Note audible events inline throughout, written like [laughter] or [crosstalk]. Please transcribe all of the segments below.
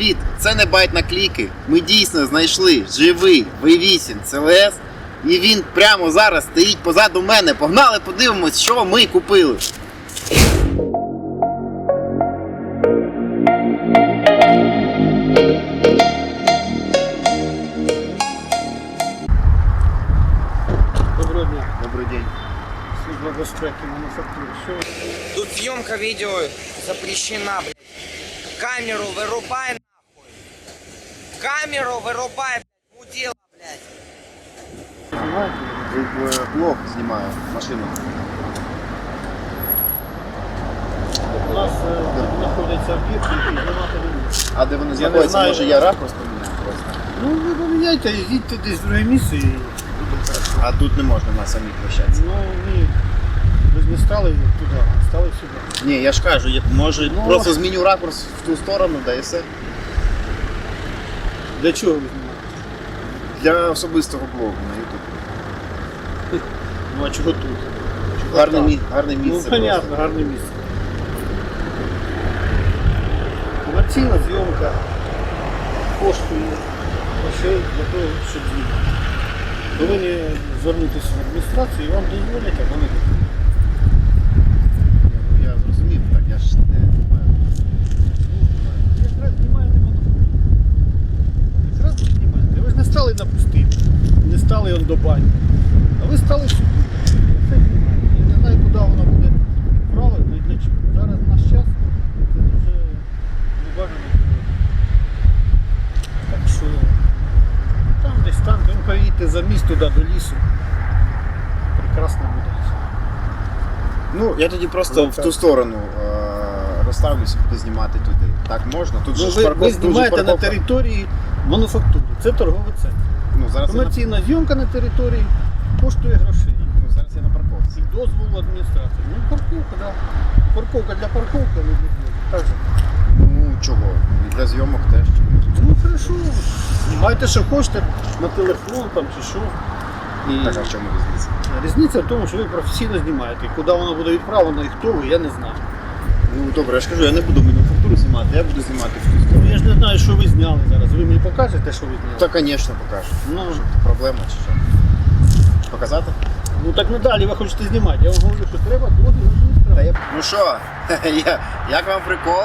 привіт! Це не байт на кліки. Ми дійсно знайшли живий V8 CLS. І він прямо зараз стоїть позаду мене. Погнали, подивимось, що ми купили. Доброго дня. Добрий день. Служба безпеки мануфактури. Тут съемка видео запрещена, блядь. Камеру вырубай нахуй. Камеру вырубай, блядь, мудила, блядь. Блог знімаю машину. У нас е, знаходиться об'єкт, який знімати. А де вони не знаходяться? Може я ракурс поміняю просто. Ну, ви поміняйте, їдьте десь в друге місце і буде хорошо. А тут не можна на самій площадці. Ну, ні. Ви ж не стали туди, а стали сюди. Ні, я ж кажу, може Ну, просто зміню ракурс в ту сторону, да і все. Для чого ви знімаєте? Для особистого блогу на YouTube. [laughs] Ну, а чого тут? Чого Гарне, там? мі... гарне Ну, місце. понятно, гарне місце. Комерційна зйомка коштує грошей для того, щоб знімати. Повинні звернутися в адміністрацію і вам дозволять, а вони не. Ну, я зрозумів, так я ж не знімаю. Ну, якраз знімаєте мануфактуру. Якраз ви знімаєте. Ви ж не стали на пустині, не стали он до бані. А ви стали сюди. Це знімаєте. Я не знаю, куди воно буде правильно і для чого. Зараз наш час це дуже небажано. Так що там десь там, ви поїдьте за міст туди до лісу. Прекрасно буде. Ну, я тоді просто в ту сторону е- розставлюся, буду знімати туди. Так можна? Тут же Ну, ж ви, парков- ви тут знімаєте на парковка. території мануфактури. Це торговий центр. Ну, зараз я на... Комерційна зйомка на території коштує грошей. ну, зараз я на парковці. І дозволу адміністрації. Ну, парковка. Да. Парковка для парковки, не для зйомки. Так же. Ну, чого? І для зйомок теж. Ну, хорошо. Знімайте, що хочете на телефон там чи що. І Так, а в чому різниця? різниця в тому, що ви професійно знімаєте. І куди воно буде відправлено і хто ви, я не знаю. Ну, добре, я ж кажу, я не буду мануфактуру знімати, я буду знімати Ну, я ж не знаю, що ви зняли зараз. Ви мені покажете, що ви зняли? Та, звісно, покажу. Ну, Проблема чи що? Показати? ну так надалі ви хочете знімати. Я вам говорю, що треба дозвіл адміністрації. Ну що, [laughs] як вам прикол?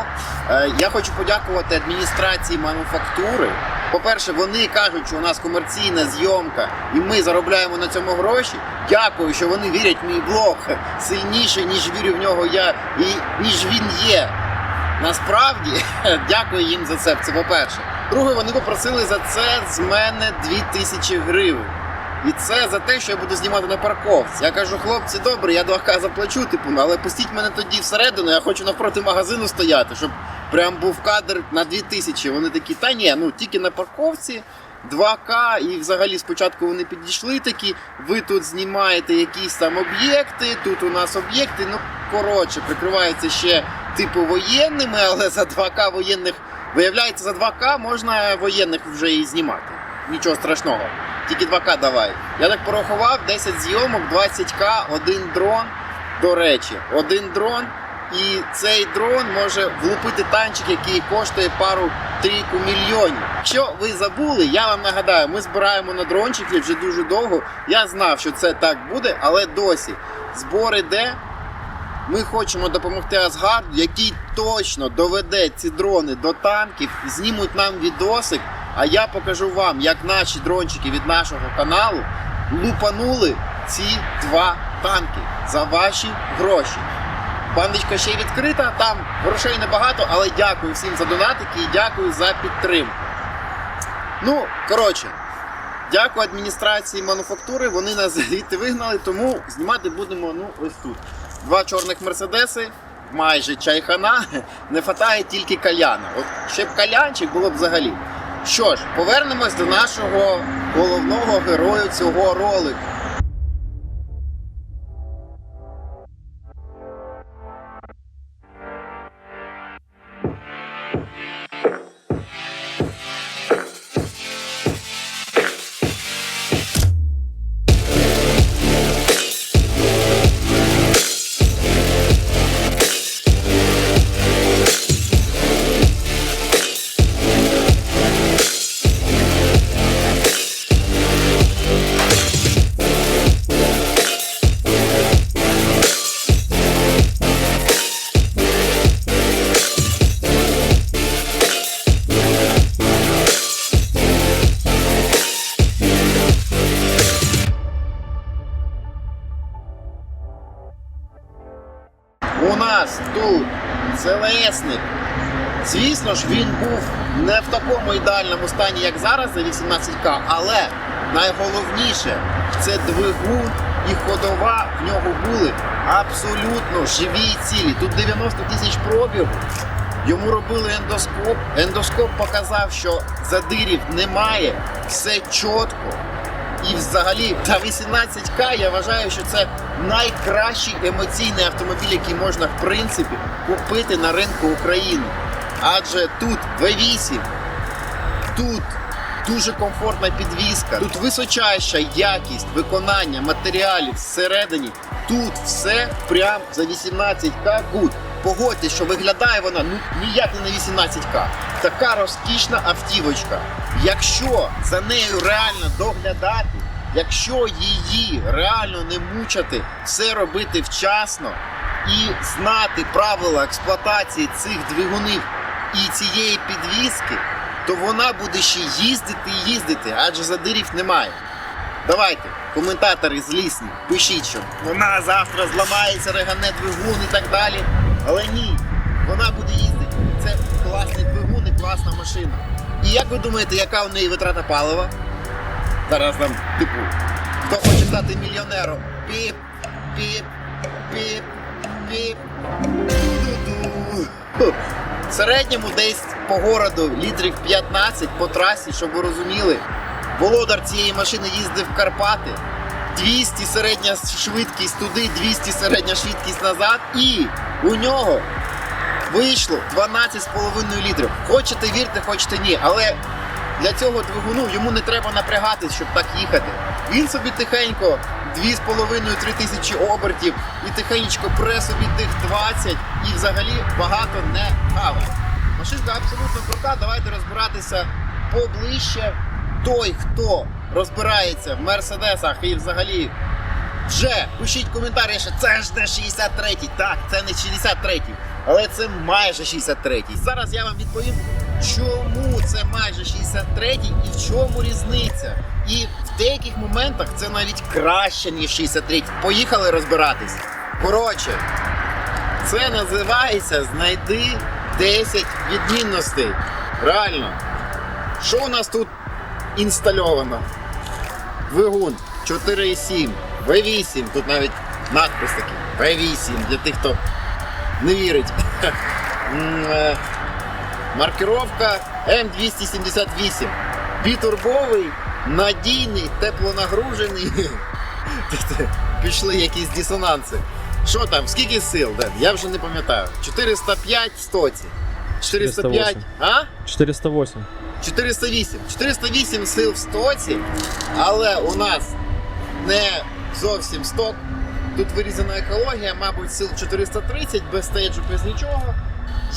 Е, Я хочу подякувати адміністрації мануфактури. По-перше, вони кажуть, що у нас комерційна зйомка і ми заробляємо на цьому гроші. Дякую, що вони вірять в мій блог сильніше, ніж вірю в нього я і ніж він є. Насправді, [laughs] дякую їм за це. Це по-перше. Друге, вони попросили за це з мене 2000 гривень. І це за те, що я буду знімати на парковці. Я кажу, хлопці, добре, я 2К заплачу, типу, ну, але пустіть мене тоді всередину, я хочу навпроти магазину стояти, щоб прям був кадр на 2000. Вони такі, та ні, ну тільки на парковці. 2К, і взагалі спочатку вони підійшли такі, ви тут знімаєте якісь там об'єкти, тут у нас об'єкти, ну коротше, прикриваються ще типу воєнними, але за 2К воєнних, виявляється, за 2К можна воєнних вже і знімати. Нічого страшного. Тільки 2К давай. Я так порахував, 10 зйомок, 20К, один дрон. До речі, один дрон. І цей дрон може влупити танчик, який коштує пару трійку мільйонів. Якщо ви забули, я вам нагадаю, ми збираємо на дрончики вже дуже довго. Я знав, що це так буде, але досі збор іде. Ми хочемо допомогти Асгарду, який точно доведе ці дрони до танків, знімуть нам відосик. А я покажу вам, як наші дрончики від нашого каналу лупанули ці два танки за ваші гроші. Бандочка ще відкрита, там грошей небагато, але дякую всім за донатики і дякую за підтримку. Ну, коротше, дякую адміністрації мануфактури. Вони нас звідти вигнали, тому знімати будемо ну, ось тут. Два чорних мерседеси, майже чайхана. [laughs] Не хватає тільки каляна. От ще б калянчик було б взагалі. Що ж, повернемось до нашого головного героя цього ролику. Ж, він був не в такому ідеальному стані, як зараз за 18К, але найголовніше це двигун і ходова в нього були абсолютно живі і цілі. Тут 90 тисяч пробігу. Йому робили ендоскоп. Ендоскоп показав, що задирів немає, все чітко. І взагалі та 18К я вважаю, що це найкращий емоційний автомобіль, який можна в принципі купити на ринку України. Адже тут V8, тут дуже комфортна підвізка, тут височайша якість виконання матеріалів всередині. Тут все прям за 18К гуд. Погодьтесь, що виглядає вона ну ніяк не на 18К. Така розкішна автівочка. Якщо за нею реально доглядати, якщо її реально не мучати, все робити вчасно і знати правила експлуатації цих двигунів і цієї підвіски, то вона буде ще їздити і їздити, адже задирів немає. Давайте, коментатори злісні, пишіть, що вона завтра зламається, регане двигун і так далі. Але ні, вона буде їздити. Це класний двигун і класна машина. І як ви думаєте, яка у неї витрата палива? Зараз нам, типу, хто хоче стати мільйонером? Піп, піп, піп, піп. Ду-ду. В середньому десь по городу літрів 15 по трасі, щоб ви розуміли. Володар цієї машини їздив в Карпати. 200 середня швидкість туди, 200 середня швидкість назад. І у нього вийшло 12,5 літрів. Хочете вірте, хочете ні. Але для цього двигуну йому не треба напрягатись, щоб так їхати. Він собі тихенько 2,5-3 тисячі обертів і тихенько пре собі тих 20 і взагалі багато не хаває. Машинка абсолютно крута. Давайте розбиратися поближче. Той, хто розбирається в мерседесах і взагалі вже пишіть коментарі, що це ж не 63-й. Так, це не 63-й, але це майже 63-й. Зараз я вам відповім, чому це майже 63-й і в чому різниця. І в деяких моментах це навіть краще, ніж 63-й. Поїхали розбиратись. Коротше, це називається знайди 10 відмінностей. Реально. Що у нас тут інстальовано? Двигун 4,7, V8, тут навіть надпис такий V8 для тих, хто не вірить. [laughs] Е, Маркировка М278. Бітурбовий, надійний, теплонагружений. [laughs] Пішли якісь дисонанси. Що там, скільки сил? Ден? Я вже не пам'ятаю. 405 в стоці. 405. 408. А? 408. 408. 408 сил в стоці, але у нас не зовсім сток. Тут вирізана екологія, мабуть, сил 430, без стейджу, без нічого.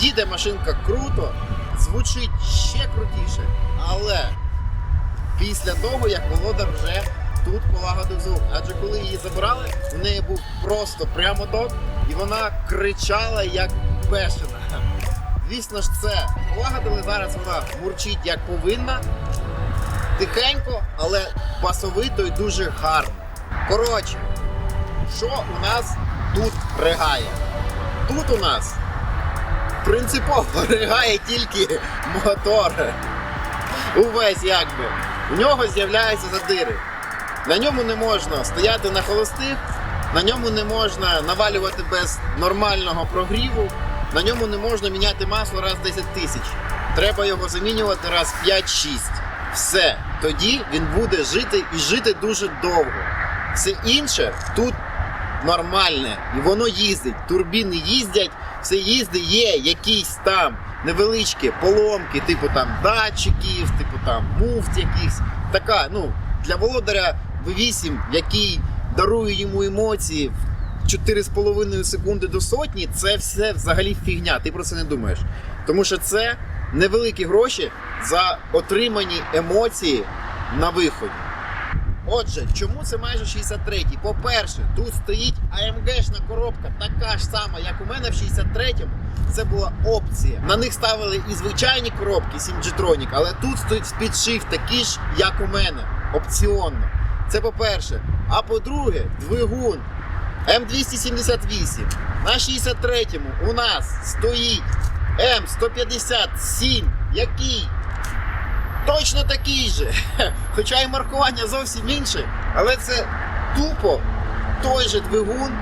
Їде машинка круто, звучить ще крутіше, але після того, як володар вже тут полагодив звук. Адже коли її забрали, у неї був просто прямоток, і вона кричала як бешена. Звісно ж, це полагодили. Зараз вона мурчить як повинна. Тихенько, але басовито і дуже гарно. Коротше, що у нас тут ригає? Тут у нас принципово ригає тільки мотор. Увесь якби. У нього з'являються задири. На ньому не можна стояти на холостих, на ньому не можна навалювати без нормального прогріву, на ньому не можна міняти масло раз в 10 тисяч. Треба його замінювати раз 5-6. Все. Тоді він буде жити і жити дуже довго. Все інше тут нормальне, і воно їздить. Турбіни їздять, все їздить, є якісь там невеличкі поломки, типу там датчиків, типу там муфт якихось. Така, ну, для володаря V8, який дарує йому емоції в 4,5 секунди до сотні, це все взагалі фігня. Ти про це не думаєш. Тому що це невеликі гроші за отримані емоції на виході. Отже, чому це майже 63-й? По-перше, тут стоїть AMG-шна коробка, така ж сама, як у мене в 63-му. Це була опція. На них ставили і звичайні коробки 7G-Tronic, але тут стоїть спідшифт такий ж, як у мене, опціонно. Це по-перше. А по-друге, двигун М278. На 63-му у нас стоїть М157, який точно такий же. [laughs] Хоча і маркування зовсім інше, але це тупо той же двигун,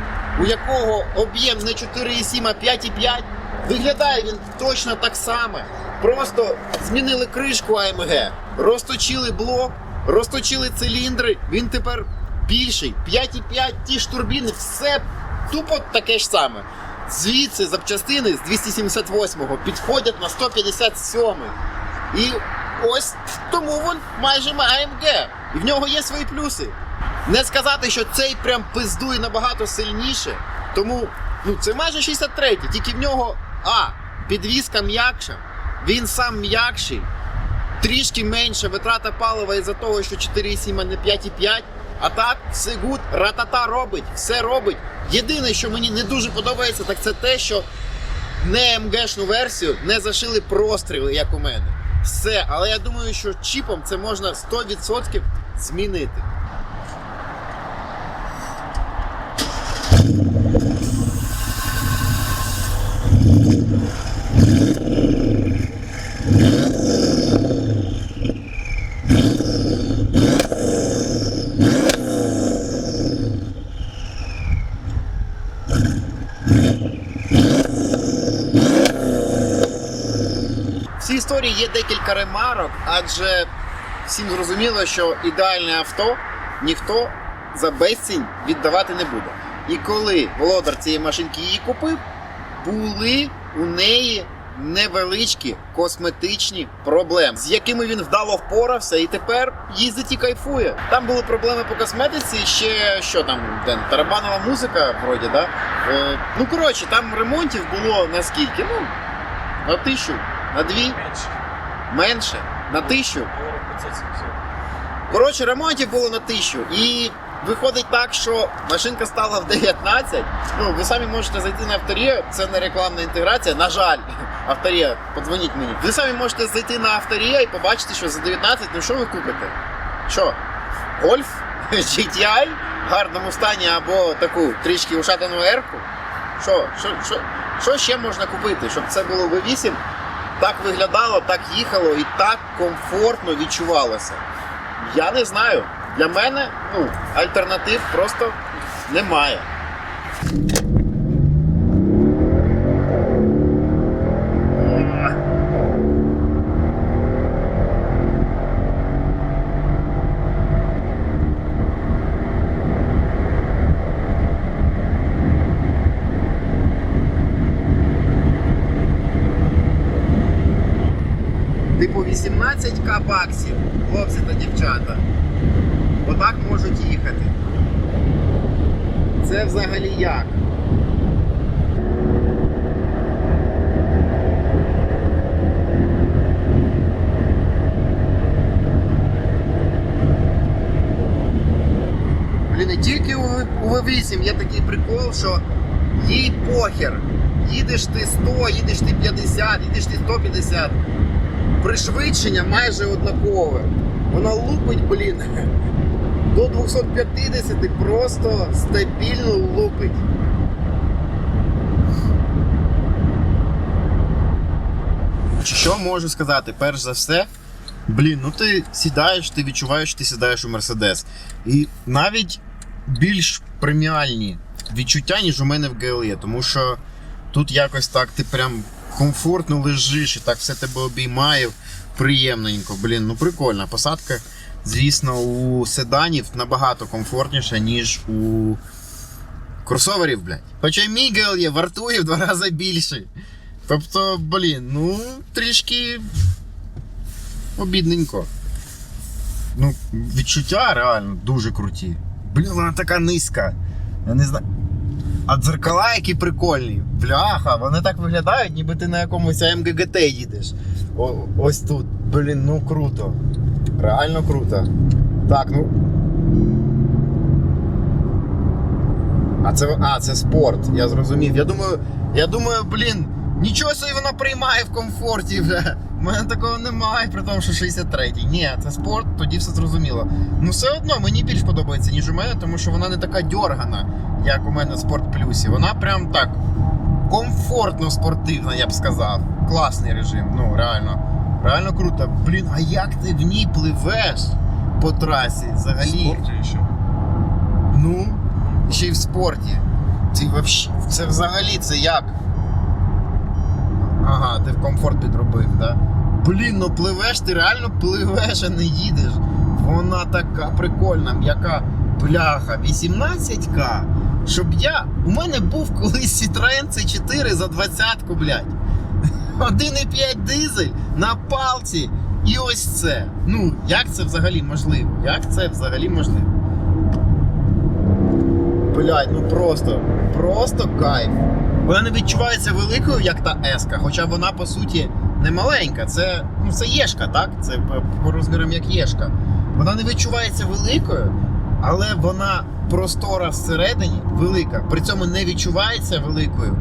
у якого об'єм не 4,7, а 5,5. Виглядає він точно так само. Просто змінили кришку АМГ, розточили блок, розточили циліндри. Він тепер більший. 5,5, ті ж турбіни, все тупо таке ж саме. Звідси запчастини з 278-го підходять на 157-й. І ось тому він майже АМГ. І в нього є свої плюси. Не сказати, що цей прям пиздує набагато сильніше. Тому ну, це майже 63, тільки в нього А. Підвізка м'якша, він сам м'якший, трішки менша витрата палива із-за того, що 4,7, а не 5,5. А так, все гуд, ратата робить, все робить. Єдине, що мені не дуже подобається, так це те, що не МГшну версію не зашили простріли, як у мене. Все, але я думаю, що чіпом це можна 100% змінити. Є декілька ремарок, адже всім зрозуміло, що ідеальне авто ніхто за безцінь віддавати не буде. І коли володар цієї машинки її купив, були у неї невеличкі косметичні проблеми, з якими він вдало впорався і тепер їздить і кайфує. Там були проблеми по косметиці, ще що там, Ден, тарабанова музика, вроді, да? Е, ну коротше, там ремонтів було наскільки? Ну, на тисячу, на дві, Менше. на тисячу. Коротше, ремонтів було на тисячу. І виходить так, що машинка стала в 19. Ну, ви самі можете зайти на авторію, це не рекламна інтеграція. На жаль, [laughs] авторія, подзвоніть мені. Ви самі можете зайти на авторію і побачити, що за 19, ну що ви купите? Що? Гольф? [laughs] GTI в гарному стані або таку трішки ушатану ерку? Що, що, що, що ще можна купити, щоб це було V8? Так виглядало, так їхало і так комфортно відчувалося. Я не знаю. Для мене ну, альтернатив просто немає. Типу 18к баксів, хлопці та дівчата. Отак можуть їхати. Це взагалі як? Блін, і тільки у В- у V8 є такий прикол, що їй похер. Їдеш ти 100, їдеш ти 50, їдеш ти 150. Пришвидшення майже однакове. Вона лупить, блін, [laughs] до 250 просто стабільно лупить. Що можу сказати? Перш за все, блін, ну ти сідаєш, ти відчуваєш, що ти сідаєш у Мерседес. І навіть більш преміальні відчуття, ніж у мене в GLE, тому що тут якось так ти прям комфортно лежиш і так все тебе обіймає приємненько. Блін, ну прикольна посадка. Звісно, у седанів набагато комфортніша, ніж у кросоверів, блядь. Хоча мій GLE вартує в два рази більше. Тобто, блін, ну, трішки обідненько. Ну, відчуття реально дуже круті. Блін, вона така низька. Я не знаю. А дзеркала які прикольні. Бляха, вони так виглядають, ніби ти на якомусь АМГГТ їдеш. О, ось тут. Блін, ну круто. Реально круто. Так, ну. А це, а, це спорт, я зрозумів. Я думаю, я думаю, блін, нічого собі вона приймає в комфорті. бля. У мене такого немає, при тому, що 63-й. Ні, це спорт, тоді все зрозуміло. Ну все одно мені більш подобається, ніж у мене, тому що вона не така дьоргана, як у мене в спорт плюсі. Вона прям так комфортно спортивна, я б сказав. Класний режим, ну реально. Реально круто. Блін, а як ти в ній пливеш по трасі взагалі? В спорті ще. Ну, ще й в спорті. Це взагалі це як? Ага, ти в комфорт підробив, да? Блін, ну пливеш, ти реально пливеш, а не їдеш. Вона така прикольна, м'яка бляха, 18к. Щоб я. У мене був колись Citroen C4 за 20-ку, блядь. 1,5 дизель на палці. І ось це. Ну, як це взагалі можливо? Як це взагалі можливо? Блядь, ну просто, просто кайф. Вона не відчувається великою, як та Еска, хоча вона по суті не маленька. Це, ну, це єшка, так? Це по, розмірам як єшка. Вона не відчувається великою, але вона простора всередині велика. При цьому не відчувається великою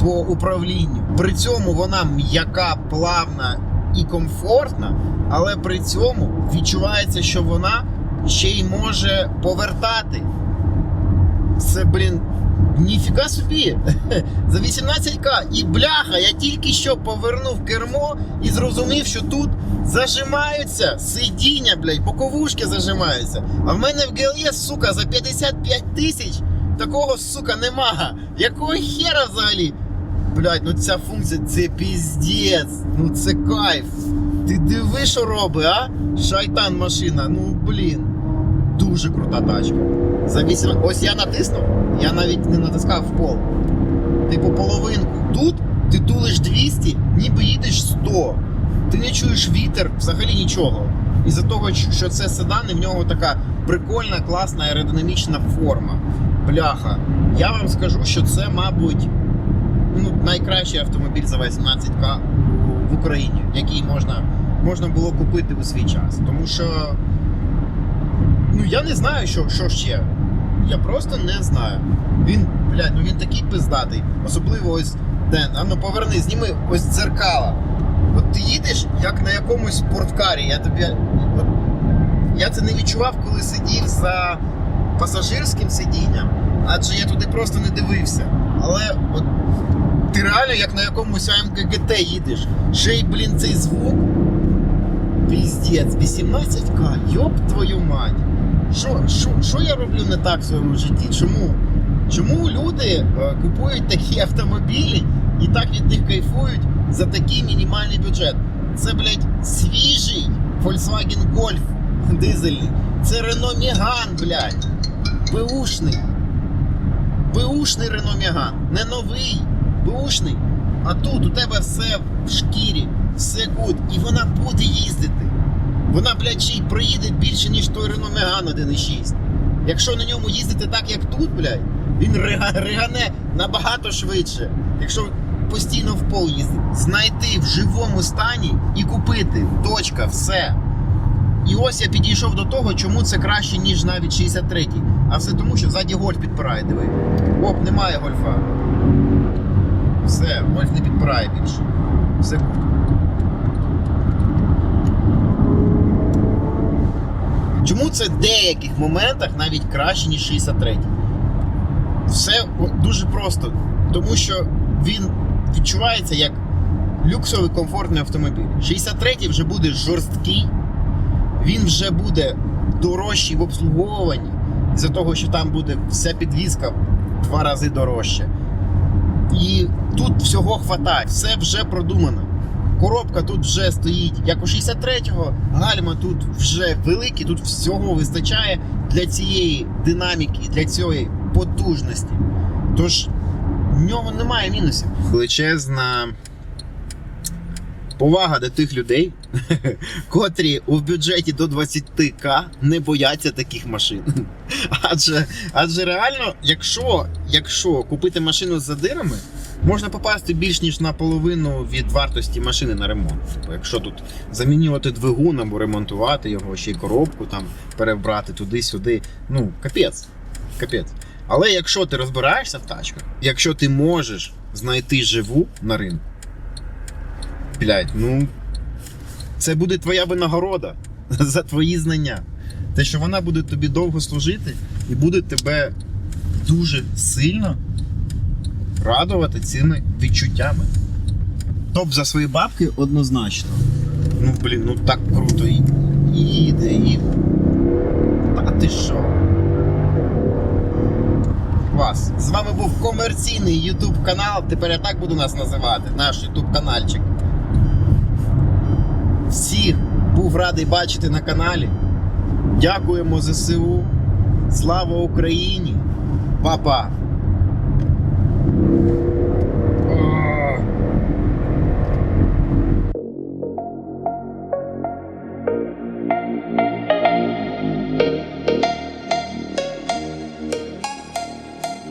по управлінню. При цьому вона м'яка, плавна і комфортна, але при цьому відчувається, що вона ще й може повертати. Це, блін, ніфіга собі. [laughs] За 18к. І бляха, я тільки що повернув кермо і зрозумів, що тут зажимаються сидіння, блядь, боковушки зажимаються. А в мене в GLS, сука, за 55 тисяч такого, сука, нема. Якого хера взагалі? Блядь, ну ця функція це піздець. Ну це кайф. Ти диви, що робить, а? Шайтан машина. Ну блін. Дуже крута тачка. За 8... Ось я натиснув, я навіть не натискав в пол. Типу половинку. Тут ти тулиш 200, ніби їдеш 100. Ти не чуєш вітер, взагалі нічого. Із-за того, що це седан, і в нього така прикольна, класна аеродинамічна форма. Бляха. Я вам скажу, що це, мабуть, ну, найкращий автомобіль за 18к в Україні, який можна, можна було купити у свій час. Тому що. Ну я не знаю, що, що ще. Я просто не знаю. Він, блядь, ну він такий пиздатий. Особливо ось Ден, а ну поверни, зніми ось дзеркала. От ти їдеш як на якомусь спорткарі. Я тобі. От, я це не відчував, коли сидів за пасажирським сидінням, адже я туди просто не дивився. Але от ти реально як на якомусь АМГ ГТ їдеш. Ще й, блін, цей звук. Піздець, 18к, йоп твою мать. Що, що, що я роблю не так в своєму житті? Чому? Чому люди е, купують такі автомобілі і так від них кайфують за такий мінімальний бюджет? Це, блядь, свіжий Volkswagen Golf дизельний. Це Renault Megane, блядь. Беушний. Беушний Renault Megane. Не новий, беушний. А тут у тебе все в шкірі, все гуд, і вона буде їздити. Вона, блядь, ще й проїде більше, ніж той Renault Megane 1.6. Якщо на ньому їздити так, як тут, блядь, він ригане набагато швидше. Якщо постійно в пол їздити, знайти в живому стані і купити. Точка, все. І ось я підійшов до того, чому це краще, ніж навіть 63-й. А все тому, що ззаді гольф підпирає, диви. Оп, немає гольфа. Все, гольф не підпирає більше. Все Чому це в деяких моментах навіть краще, ніж 63? Все дуже просто. Тому що він відчувається як люксовий комфортний автомобіль. 63 вже буде жорсткий, він вже буде дорожчий в обслуговуванні, з-за того, що там буде вся підвізка в два рази дорожче. І тут всього хватає, все вже продумано. Коробка тут вже стоїть, як у 63-го, гальма тут вже великі, тут всього вистачає для цієї динаміки, для цієї потужності. Тож в нього немає мінусів. Величезна повага до тих людей, [laughs] котрі у бюджеті до 20к не бояться таких машин. [laughs] Адже, адже реально, якщо, якщо купити машину з задирами, можна попасти більш ніж на половину від вартості машини на ремонт. Тобто, якщо тут замінювати двигун або ремонтувати його, ще й коробку там перебрати туди-сюди, ну капець. Капець. Але якщо ти розбираєшся в тачках, якщо ти можеш знайти живу на ринку, блядь, ну Це буде твоя винагорода [laughs] за твої знання. Те, що вона буде тобі довго служити і буде тебе дуже сильно радувати цими відчуттями. Топ за свої бабки однозначно. Ну, блін, ну так круто. І, їде, і. Та ти що? Клас. З вами був комерційний YouTube канал. Тепер я так буду нас називати, наш YouTube каналчик. Всіх був радий бачити на каналі. Дякуємо ЗСУ. Слава Україні! Па-па!